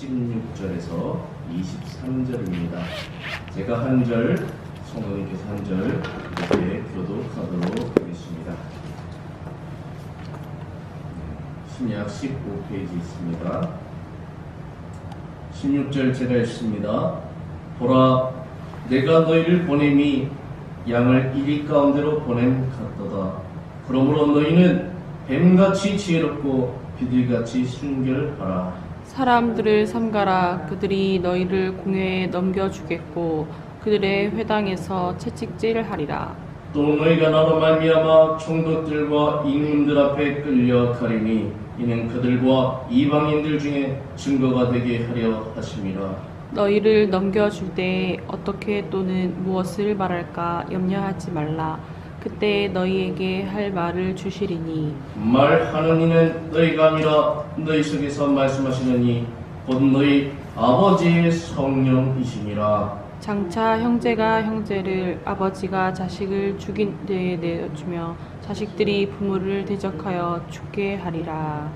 16절에서 23절입니다. 제가 한 절, 성도님께서 한 절 이렇게 교독하도록 하겠습니다. 신약 15페이지 있습니다. 16절 제가 읽습니다. 보라, 내가 너희를 보냄이 양을 이리 가운데로 보냄 같도다. 그러므로 너희는 뱀같이 지혜롭고 비둘같이 순결하라. 사람들을 삼가라. 그들이 너희를 공회에 넘겨주겠고 그들의 회당에서 채찍질하리라. 또 너희가 나로 말미암아 총독들과 임금들 앞에 끌려 가리니 이는 그들과 이방인들 중에 증거가 되게 하려 하심이라. 너희를 넘겨줄 때 어떻게 또는 무엇을 말할까 염려하지 말라 그때 너희에게 할 말을 주시리니 말하는 이는 너희가 아니라 너희 속에서 말씀하시느니 곧 너희 아버지의 성령이시니라. 장차 형제가 형제를 아버지가 자식을 죽인 데에 내어주며 자식들이 부모를 대적하여 죽게 하리라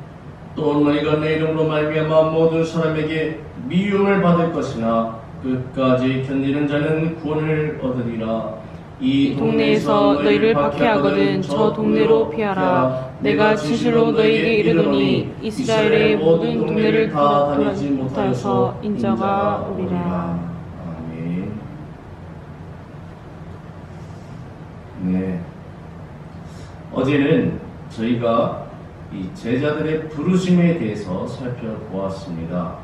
또 너희가 내 이름으로 말미암아 모든 사람에게 미움을 받을 것이나 끝까지 견디는 자는 구원을 얻으리라. 이 동네에서 너희를 박해하거든 저 동네로 피하라. 내가 진실로 너희에게 이르노니 이스라엘의 모든 동네를 다 다니지 못하여서 인자가 오리라. 아멘. 네. 어제는 저희가 이 제자들의 부르심에 대해서 살펴보았습니다.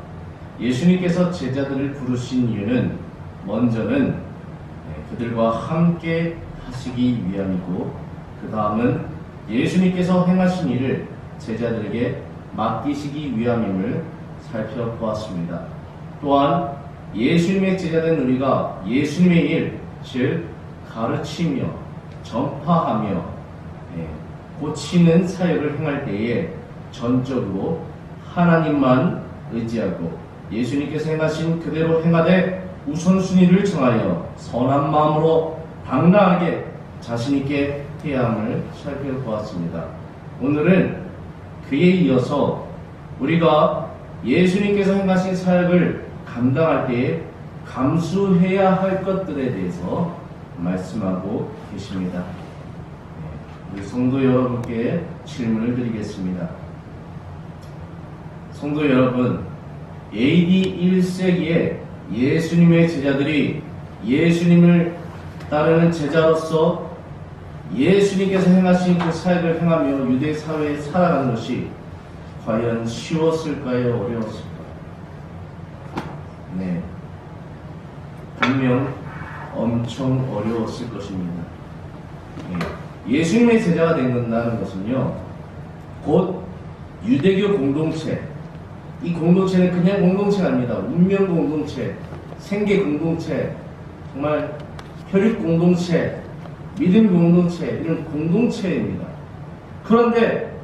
예수님께서 제자들을 부르신 이유는 먼저는 네, 그들과 함께 하시기 위함이고 그 다음은 예수님께서 행하신 일을 제자들에게 맡기시기 위함임을 살펴보았습니다. 또한 예수님의 제자된 우리가 예수님의 일, 즉 가르치며 전파하며 예, 고치는 사역을 행할 때에 전적으로 하나님만 의지하고 예수님께서 행하신 그대로 행하되 우선순위를 정하여 선한 마음으로 당당하게 자신있게 해야 함을 살펴보았습니다. 오늘은 그에 이어서 우리가 예수님께서 행하신 사역을 감당할 때에 감수해야 할 것들에 대해서 말씀하고 계십니다. 네, 우리 성도 여러분께 질문을 드리겠습니다. 성도 여러분, AD 1세기에 예수님의 제자들이 예수님을 따르는 제자로서 예수님께서 행하신 그 사역을 행하며 유대 사회에 살아가는 것이 과연 쉬웠을까요? 어려웠을까요? 네. 분명 엄청 어려웠을 것입니다. 예. 예수님의 제자가 된다는 것은요, 곧 유대교 공동체, 이 공동체는 그냥 공동체가 아닙니다. 운명 공동체, 생계 공동체, 정말 혈육 공동체, 믿음 공동체, 이런 공동체입니다. 그런데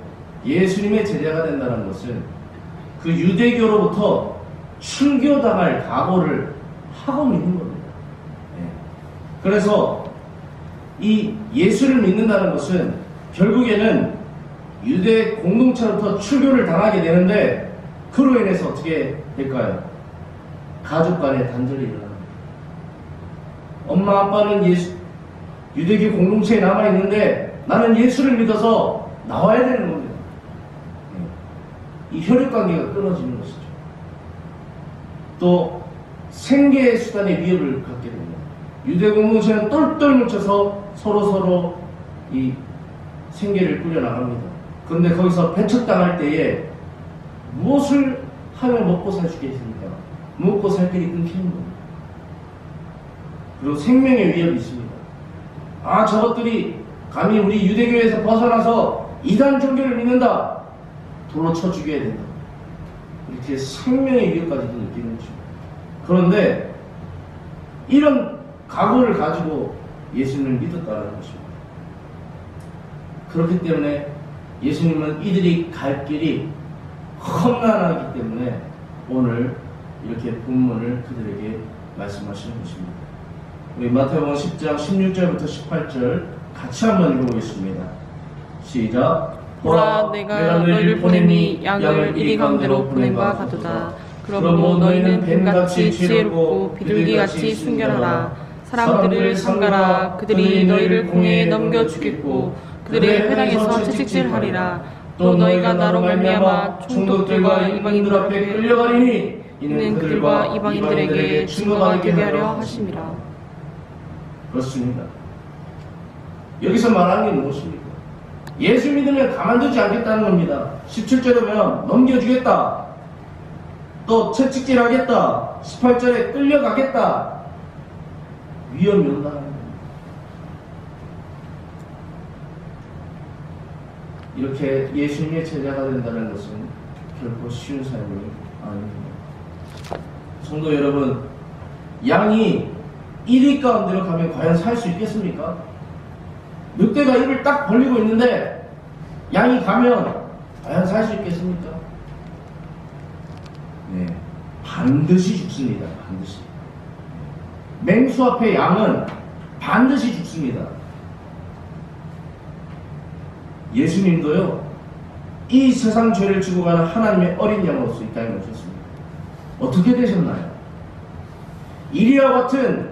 예수님의 제자가 된다는 것은 그 유대교로부터 출교당할 각오를 하고 믿는 겁니다. 예. 그래서 이 예수를 믿는다는 것은 결국에는 유대 공동체로부터 출교를 당하게 되는데 그로 인해서 어떻게 될까요? 가족 간의 단절이 일어납니다. 엄마 아빠는 예수, 유대교 공동체에 남아 있는데 나는 예수를 믿어서 나와야 되는 겁니다. 예. 이 혈육 관계가 끊어지는 것이죠. 또 생계의 수단의 위협을 갖게 됩니다. 유대 공동체는 똘똘 뭉쳐서 서로 서로 이 생계를 꾸려 나갑니다. 그런데 거기서 배척당할 때에 무엇을 하면 먹고 살 수 있습니까? 먹고 살 길이 끊기는 겁니다. 그리고 생명의 위협이 있습니다. 아, 저것들이 감히 우리 유대교에서 벗어나서 이단 종교를 믿는다. 돌로 쳐 죽여야 된다. 이렇게 생명의 위협까지도 느끼는 것입니다. 그런데 이런 각오를 가지고 예수님을 믿었다는 것입니다. 그렇기 때문에 예수님은 이들이 갈 길이 험난하기 때문에 오늘 이렇게 본문을 그들에게 말씀하시는 것입니다. 우리 마태복음 10장 16절부터 18절 같이 한번 읽어보겠습니다. 시작. 보라 내가 너희를 보내니 양을 이리 가운데로 보낸 바 같도다 그러므로 너희는 뱀같이 지혜롭고 비둘기같이 순결하라. 사람들을 삼가라. 그들이 너희를 공회에 넘겨 주겠고 그들의 회당에서 채찍질하리라. 또 너희가 나로 말미암아 총독들과 이방인들 앞에 끌려가리니 이는 그들과 이방인들에게 증거가 되게 하려 하심이라. 그렇습니다. 여기서 말하는 게 무엇입니까? 예수 믿으면 가만두지 않겠다는 겁니다. 17절에 보면 넘겨주겠다. 또 채찍질하겠다. 18절에 끌려가겠다. 온다는 겁니다. 이렇게 예수님의 제자가 된다는 것은 결코 쉬운 삶이 아닙니다. 성도 여러분, 양이 1위 가운데로 가면 과연 살 수 있겠습니까? 늑대가 입을 딱 벌리고 있는데 양이 가면 과연 살 수 있겠습니까? 네, 반드시 죽습니다. 반드시. 맹수 앞에 양은 반드시 죽습니다. 예수님도요, 이 세상 죄를 지고 가는 하나님의 어린 양으로서 이 땅에 오셨습니다. 어떻게 되셨나요? 이리와 같은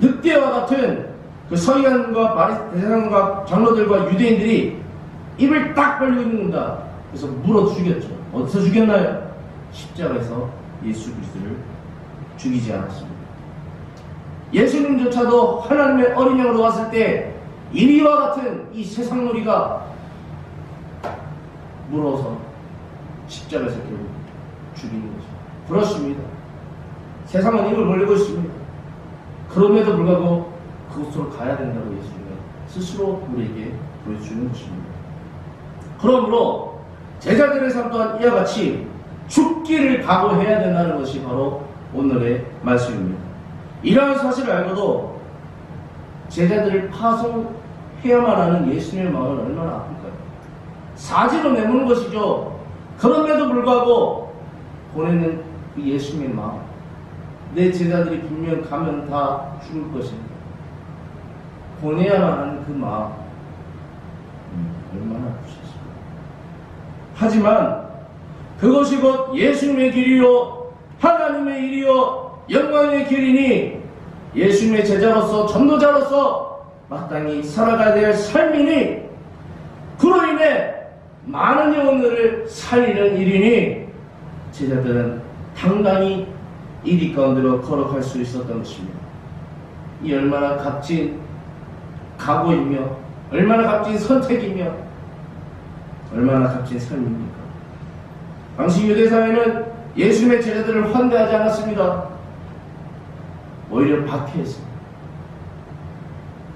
늑대와 같은 그 서기관과 바리새인과 장로들과 유대인들이 입을 딱 벌리고 있는 겁니다. 그래서 물어 죽였죠. 어디서 죽였나요? 십자가에서 예수 그리스도를 죽이지 않았습니다. 예수님조차도 하나님의 어린 양으로 왔을 때 이리와 같은 이 세상 놀이가 물어서 십자가에서 결국 죽이는 거죠. 그렇습니다. 세상은 입을 벌리고 있습니다. 그럼에도 불구하고 그곳으로 가야 된다고 예수님은 스스로 우리에게 보여주는 것입니다. 그러므로 제자들의 삶 또한 이와 같이 죽기를 각오해야 된다는 것이 바로 오늘의 말씀입니다. 이러한 사실을 알고도 제자들을 파송해야만 하는 예수님의 마음은 얼마나 아플까요? 사지로 내무는 것이죠. 그럼에도 불구하고 보내는 그 예수님의 마음. 내 제자들이 분명 가면 다 죽을 것입니다. 보내야만 하는 그 마음. 음, 얼마나 아프셨습니까? 하지만 그것이 곧 예수님의 길이요, 하나님의 일이요, 영광의 길이니 예수님의 제자로서, 전도자로서 마땅히 살아가야 될 삶이니 그로 인해 많은 영혼들을 살리는 일이니 제자들은 당당히 이리 가운데로 걸어갈 수 있었던 것입니다. 이 얼마나 값진 각오이며 얼마나 값진 선택이며 얼마나 값진 삶입니까? 당시 유대 사회는 예수님의 제자들을 환대하지 않았습니다. 오히려 박해했습니다.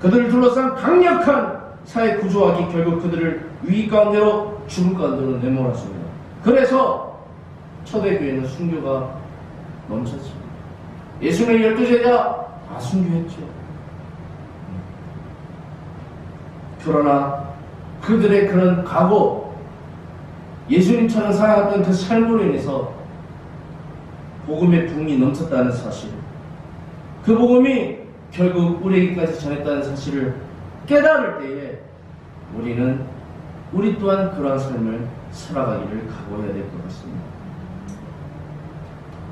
그들을 둘러싼 강력한 사회 구조학이 결국 그들을 위 가운데로 죽음 가운데로 내몰았습니다. 그래서 초대교회는 순교가 넘쳤습니다. 예수님의 열두 제자 다 순교했죠. 그러나 그들의 그런 각오, 예수님처럼 살아갔던 그 삶으로 인해서 복음의 붕이 넘쳤다는 사실, 그 복음이 결국 우리에게까지 전했다는 사실을 깨달을 때에 우리는 우리 또한 그러한 삶을 살아가기를 각오해야 될 것 같습니다.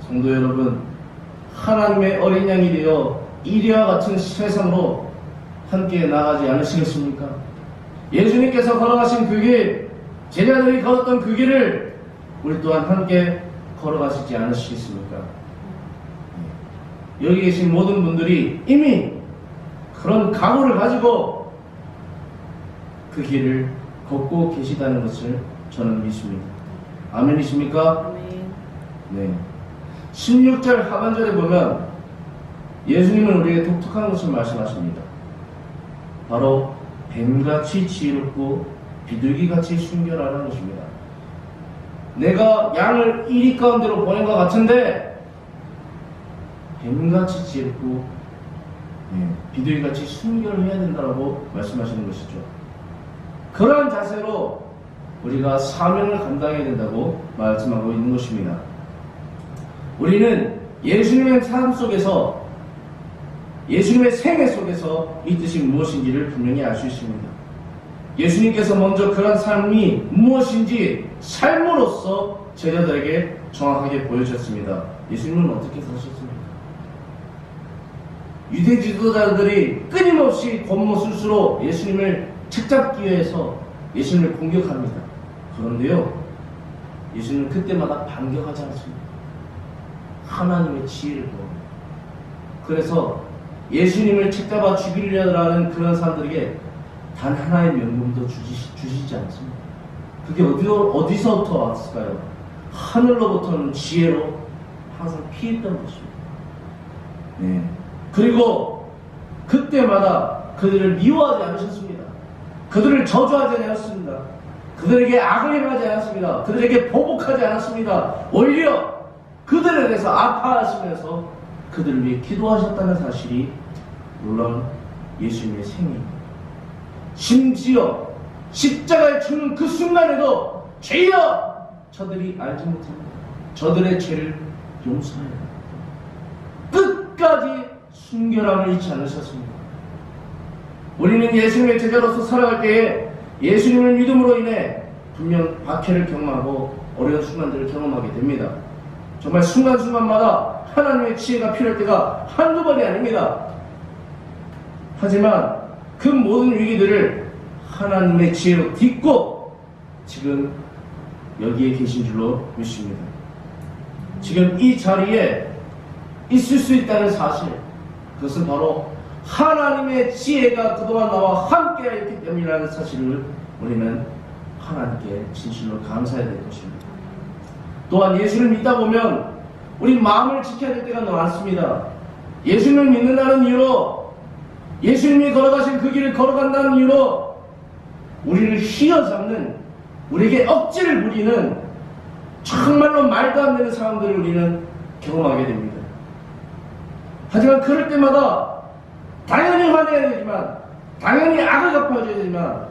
성도 여러분, 하나님의 어린 양이 되어 이리와 같은 세상으로 함께 나가지 않으시겠습니까? 예수님께서 걸어가신 그 길, 제자들이 걸었던 그 길을 우리 또한 함께 걸어가시지 않으시겠습니까? 여기 계신 모든 분들이 이미 그런 각오를 가지고 그 길을 걷고 계시다는 것을 저는 믿습니다. 아멘이십니까? 아멘. 네. 16절 하반절에 보면 예수님은 우리에게 독특한 것을 말씀하십니다. 바로 뱀같이 지혜롭고 비둘기같이 순결하라는 것입니다. 내가 양을 이리 가운데로 보낸 것 같은데 뱀같이 지혜롭고 네, 비둘기같이 순결해야 된다고 말씀하시는 것이죠. 그러한 자세로 우리가 사명을 감당해야 된다고 말씀하고 있는 것입니다. 우리는 예수님의 삶 속에서 예수님의 생애 속에서 이 뜻이 무엇인지를 분명히 알 수 있습니다. 예수님께서 먼저 그런 삶이 무엇인지 삶으로서 제자들에게 정확하게 보여주셨습니다. 예수님은 어떻게 사셨습니까? 유대 지도자들이 끊임없이 겉모술수로 예수님을 책잡기 위해서 예수님을 공격합니다. 그런데요, 예수님은 그때마다 반격하지 않습니다. 하나님의 지혜를 보합니다. 그래서 예수님을 책잡아 죽이려는 그런 사람들에게 단 하나의 명분도 주시, 주시지 않습니다. 그게 어디서, 어디서부터 왔을까요? 하늘로부터는 지혜로 항상 피했던 것입니다. 네. 그리고 그때마다 그들을 미워하지 않으셨습니다. 그들을 저주하지 않았습니다. 그들에게 악을 행하지 않았습니다. 그들에게 보복하지 않았습니다. 오히려 그들에 대해서 아파하시면서 그들을 위해 기도하셨다는 사실이 물론 예수님의 생입니다. 심지어 십자가에 죽는 그 순간에도 죄여 저들이 알지 못합니다. 저들의 죄를 용서해요. 끝까지 순결함을 잃지 않으셨습니다. 우리는 예수님의 제자로서 살아갈 때에 예수님을 믿음으로 인해 분명 박해를 경험하고 어려운 순간들을 경험하게 됩니다. 정말 순간순간마다 하나님의 지혜가 필요할 때가 한두 번이 아닙니다. 하지만 그 모든 위기들을 하나님의 지혜로 딛고 지금 여기에 계신 줄로 믿습니다. 지금 이 자리에 있을 수 있다는 사실, 그것은 바로 하나님의 지혜가 그동안 나와 함께하였기 때문이라는 사실을 우리는 하나님께 진실로 감사해야 될 것입니다. 또한 예수를 믿다 보면 우리 마음을 지켜야 될 때가 많습니다. 예수님을 믿는다는 이유로 예수님이 걸어가신 그 길을 걸어간다는 이유로 우리를 휘어잡는 우리에게 억지를 부리는 정말로 말도 안 되는 상황들을 우리는 경험하게 됩니다. 하지만 그럴 때마다 당연히 화내야 되지만 당연히 악을 갚아줘야 되지만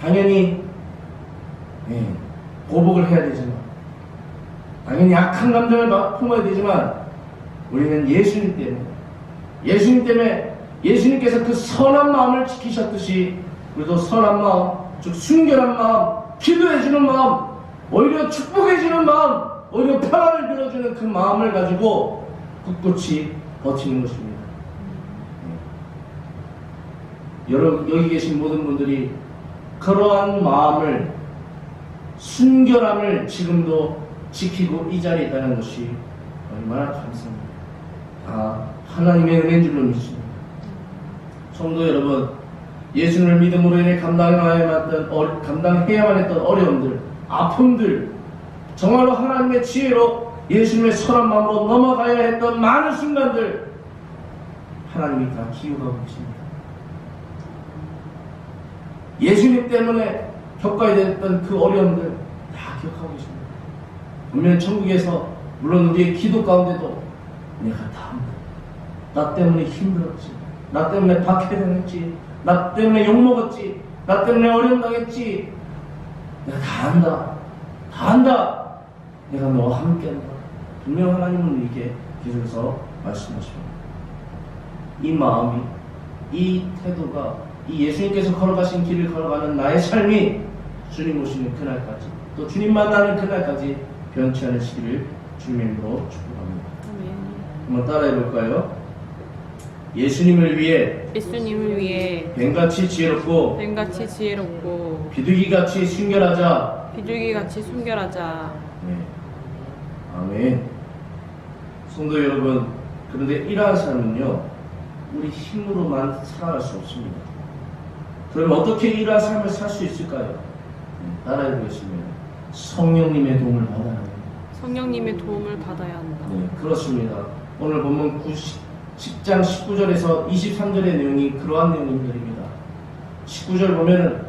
당연히 예, 보복을 해야 되지만 당연히 약한 감정을 막 품어야 되지만 우리는 예수님 때문에 예수님 때문에 예수님께서 그 선한 마음을 지키셨듯이 우리도 선한 마음 즉 순결한 마음 기도해주는 마음 오히려 축복해주는 마음 오히려 평안을 빌어주는 그 마음을 가지고 꿋꿋이 버티는 것입니다. 여러 여기 계신 모든 분들이 그러한 마음을 순결함을 지금도 지키고 이 자리에 있다는 것이 얼마나 감사합니다. 아 하나님의 은혜인 줄로 믿습니다. 성도 여러분, 예수님을 믿음으로 인해 감당해야만 했던 어, 감당해야만 했던 어려움들, 아픔들, 정말로 하나님의 지혜로 예수님의 선한 마음으로 넘어가야 했던 많은 순간들 하나님이 다 기억하고 계십니다. 예수님 때문에 겪어야 됐던 그 어려움들 다 기억하고 계십니다. 분명 천국에서 물론 우리의 기도 가운데도 내가 다 한다. 나 때문에 힘들었지. 나 때문에 박해당했지. 나 때문에 욕먹었지. 나 때문에 어려움 당했지. 내가 다 한다. 다 한다. 내가 너와 함께 한다. 분명 하나님은 이렇게 계속해서 말씀하십니다. 이 마음이, 이 태도가, 이 예수님께서 걸어가신 길을 걸어가는 나의 삶이 주님 오시는 그날까지, 또 주님 만나는 그날까지 변치 않으시기를 주님으로 축복합니다. 한번 따라해 볼까요? 예수님을 위해 예수님을 위해 뱀같이 지혜롭고 뱀같이 지혜롭고 비둘기같이 순결하자. 비둘기같이 순결하자. 네. 아멘. 성도 여러분, 그런데 이러한 삶은요, 우리 힘으로만 살아갈 수 없습니다. 그럼 어떻게 이러한 삶을 살 수 있을까요? 네, 따라해 보겠습니다. 성령님의 도움을 받아야 합니다. 성령님의 도움을 받아야 한다. 네, 그렇습니다. 오늘 본문 10장 19절에서 23절의 내용이 그러한 내용들입니다. 19절 보면은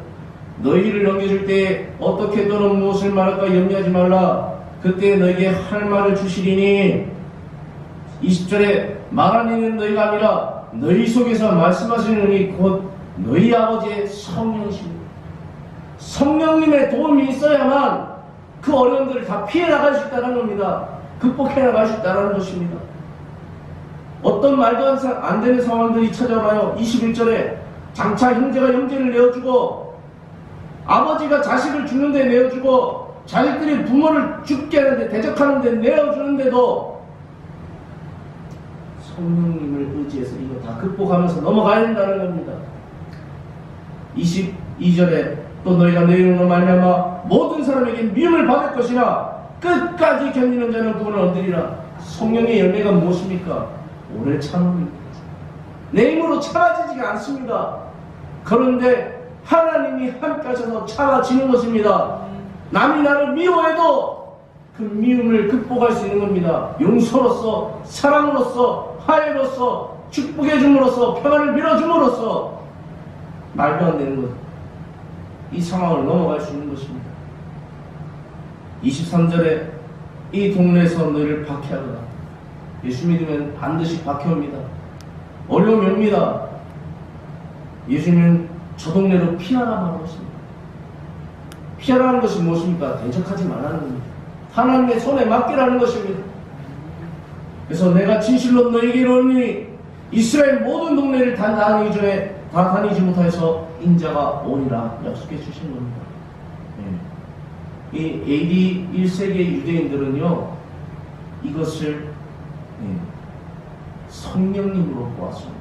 너희를 넘겨줄 때 어떻게 또는 무엇을 말할까 염려하지 말라. 그때 너에게 할 말을 주시리니 20절에 말하는 너희가 아니라 너희 속에서 말씀하시는 이곧 너희 아버지의 성령이십니다. 성령님의 도움이 있어야만 그 어려움들을 다 피해 나갈 수 있다는 겁니다. 극복해 나갈 수 있다는 것입니다. 어떤 말도 안 되는 상황들이 찾아와요. 21절에 장차 형제가 형제를 내어주고 아버지가 자식을 죽는데 내어주고 자기들이 부모를 죽게 하는데 대적하는데 내어주는데도 성령님을 의지해서 이거 다 극복하면서 넘어가야 된다는 겁니다. 22절에 또 너희가 내 이름으로 말미암아 모든 사람에게 미움을 받을 것이나 끝까지 견디는 자는 구원을 얻으리라. 성령의 열매가 무엇입니까? 오래 참음입니다. 내 힘으로 참아지지가 않습니다. 그런데 하나님이 함께 하셔서 참아지는 것입니다. 남이 나를 미워해도 그 미움을 극복할 수 있는 겁니다. 용서로서, 사랑으로서, 화해로서, 축복해 줌으로써, 평안을 밀어줌으로써 말도 안 되는 것. 이 상황을 넘어갈 수 있는 것입니다. 23절에 이 동네에서 너희를 박해하거나 예수 믿으면 반드시 박해옵니다. 어려움이 옵니다. 예수님은 저 동네로 피하라 말하셨습니다. 피하라는 것이 무엇입니까? 대적하지 말라는 겁니다. 하나님의 손에 맡기라는 것입니다. 그래서 내가 진실로 너에게 이르노니 이스라엘 모든 동네를 다 다니기 전에 다 다니지 못해서 인자가 오리라 약속해 주신 겁니다. 예. 이 AD 1세기 유대인들은요 이것을 예, 성령님으로 보았습니다.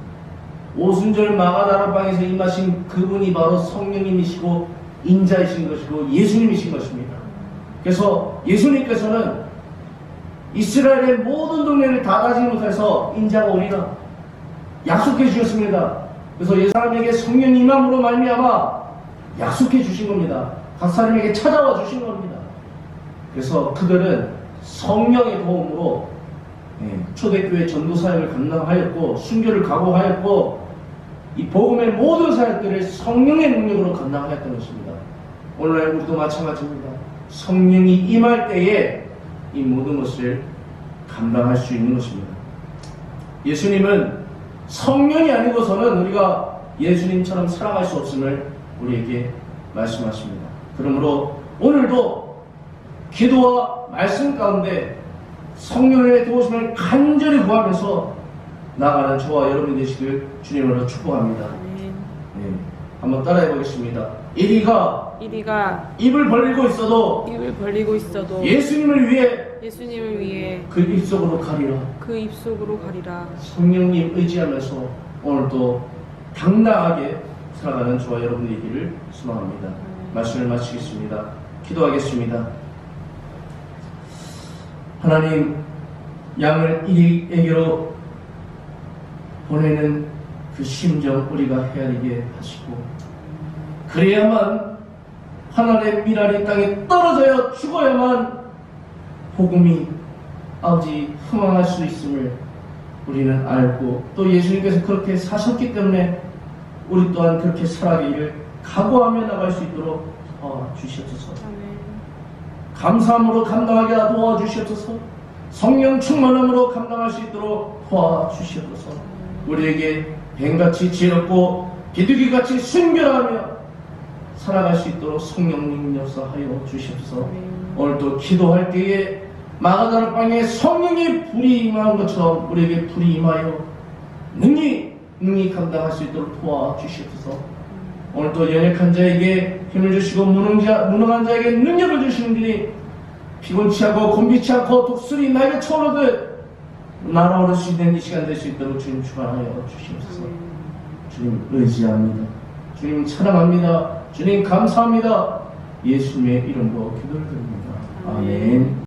오순절 마가다라방에서 임하신 그분이 바로 성령님이시고 인자이신 것이고 예수님이신 것입니다. 그래서 예수님께서는 이스라엘의 모든 동네를 다 가지 못해서 인자가 오리라 약속해 주셨습니다. 그래서 예 사람에게 성령 임함으로 말미암아 약속해 주신 겁니다. 각 사람에게 찾아와 주신 겁니다. 그래서 그들은 성령의 도움으로 예, 초대교회 전도 사역을 감당하였고 순교를 각오하였고 이 복음의 모든 사역들을 성령의 능력으로 감당하였던 것입니다. 오늘날 우리도 마찬가지입니다. 성령이 임할 때에 이 모든 것을 감당할 수 있는 것입니다. 예수님은 성령이 아니고서는 우리가 예수님처럼 살아갈 수 없음을 우리에게 말씀하십니다. 그러므로 오늘도 기도와 말씀 가운데 성령의 도우심을 간절히 구하면서 나가는 저와 여러분이 되시길 주님으로 축복합니다. 네, 한번 따라해 보겠습니다. 이리가 이리가 입을 벌리고 있어도 입을 벌리고 있어도 예수님을 위해 예수님을 위해 그 입속으로 가리라. 그 입속으로 가리라. 성령님 의지하면서 오늘도 당당하게 살아가는 저와 여러분이 되기를 소망합니다. 말씀을 마치겠습니다. 기도하겠습니다. 하나님, 양을 이리에게로 보내는 그 심정 우리가 헤아리게 하시고, 그래야만 하나님의 미랄이 땅에 떨어져야 죽어야만 복음이 아버지 흥황할 수 있음을 우리는 알고 또 예수님께서 그렇게 사셨기 때문에 우리 또한 그렇게 살아가기를 각오하며 나갈 수 있도록 도와주시옵소서. 감사함으로 감당하게 도와주시옵소서. 성령 충만함으로 감당할 수 있도록 도와주시옵소서. 우리에게 뱀같이 지혜롭고 비둘기같이 순결하며 살아갈 수 있도록 성령님 역사하여 주시옵소서. 아멘. 오늘도 기도할 때에 마가다라 방에 성령이 불이 임한 것처럼 우리에게 불이 임하여 능히 능히 감당할 수 있도록 도와주시옵소서. 오늘도 연약한 자에게 힘을 주시고 무능 자, 무능한 자에게 능력을 주시는 분이 피곤치 않고 곤비치 않고 독수리 날개 쳐오르듯 날아오를 수 있는 이 시간 될 수 있도록 주님 축원하여 주시옵소서. 주님 의지합니다. 주님 찬양합니다. 주님 감사합니다. 예수님의 이름으로 기도를 드립니다. 아멘.